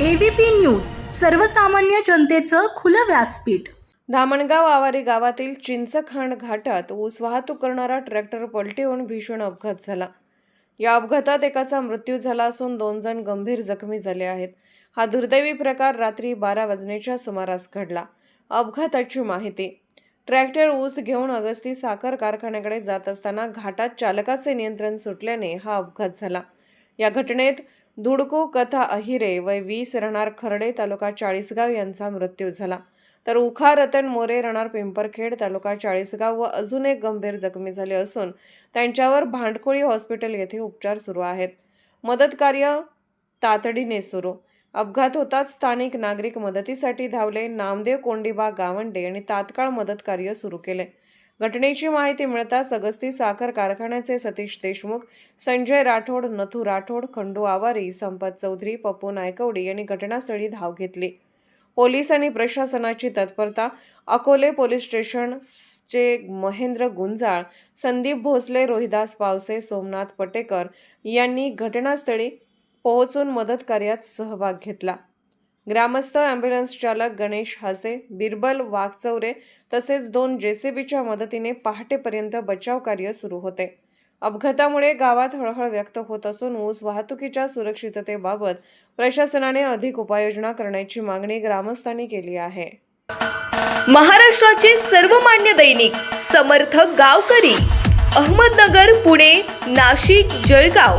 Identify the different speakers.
Speaker 1: ABP news सर्वसामान्य जनतेचं खुलं व्यासपीठ.
Speaker 2: धामणगाव आवारी गावातील चिंचखांड घाटात ऊस वाहतूक करणारा ट्रॅक्टर पलटी भीषण अपघात झाला. या अपघातात एकाचा मृत्यू झाला असून दोन जण गंभीर जखमी झाले आहेत. हा दुर्दैवी प्रकार रात्री बारा वाजण्याच्या सुमारास घडला. अपघाताची माहिती. ट्रॅक्टर ऊस घेऊन अगस्ती साखर कारखान्याकडे जात असताना घाटात चालकाचे नियंत्रण सुटल्याने हा अपघात झाला. या घटनेत धुडको कथा अहिरे वय वीस रणार खर्डे तालुका चाळीसगाव यांचा मृत्यू झाला. तर उखा रतन मोरे रणार पिंपरखेड तालुका चाळीसगाव व अजून एक गंभीर जखमी झाले असून त्यांच्यावर भांडकोळी हॉस्पिटल येथे उपचार सुरू आहेत. मदत कार्य तातडीने सुरू. अपघात होताच स्थानिक नागरिक मदतीसाठी धावले. नामदेव कोंडीबा गावंडे यांनी तात्काळ मदत कार्य सुरू केले. घटनेची माहिती मिळताच अगस्ती साखर कारखान्याचे सतीश देशमुख संजय राठोड नथू राठोड खंडू आवारी संपत चौधरी पप्पू नायकवडी यांनी घटनास्थळी धाव घेतली. पोलीस आणि प्रशासनाची तत्परता अकोले पोलीस स्टेशनचे महेंद्र गुंजाळ संदीप भोसले रोहिदास पावसे सोमनाथ पटेकर यांनी घटनास्थळी पोहोचून मदत कार्यात सहभाग घेतला. ग्रामस्थ ॲम्ब्युलन्स चालक गणेश हासे बिरबल वाघचौरे तसेच दोन जेसीबीच्या मदतीने पहाटेपर्यंत बचाव कार्य सुरू होते. अपघातामुळे गावात हळहळ व्यक्त होत असून ऊस वाहतुकीच्या सुरक्षिततेबाबत प्रशासनाने अधिक उपाययोजना करण्याची मागणी ग्रामस्थांनी केली आहे.
Speaker 3: महाराष्ट्राचे सर्वमान्य दैनिक समर्थ गावकरी अहमदनगर पुणे नाशिक जळगाव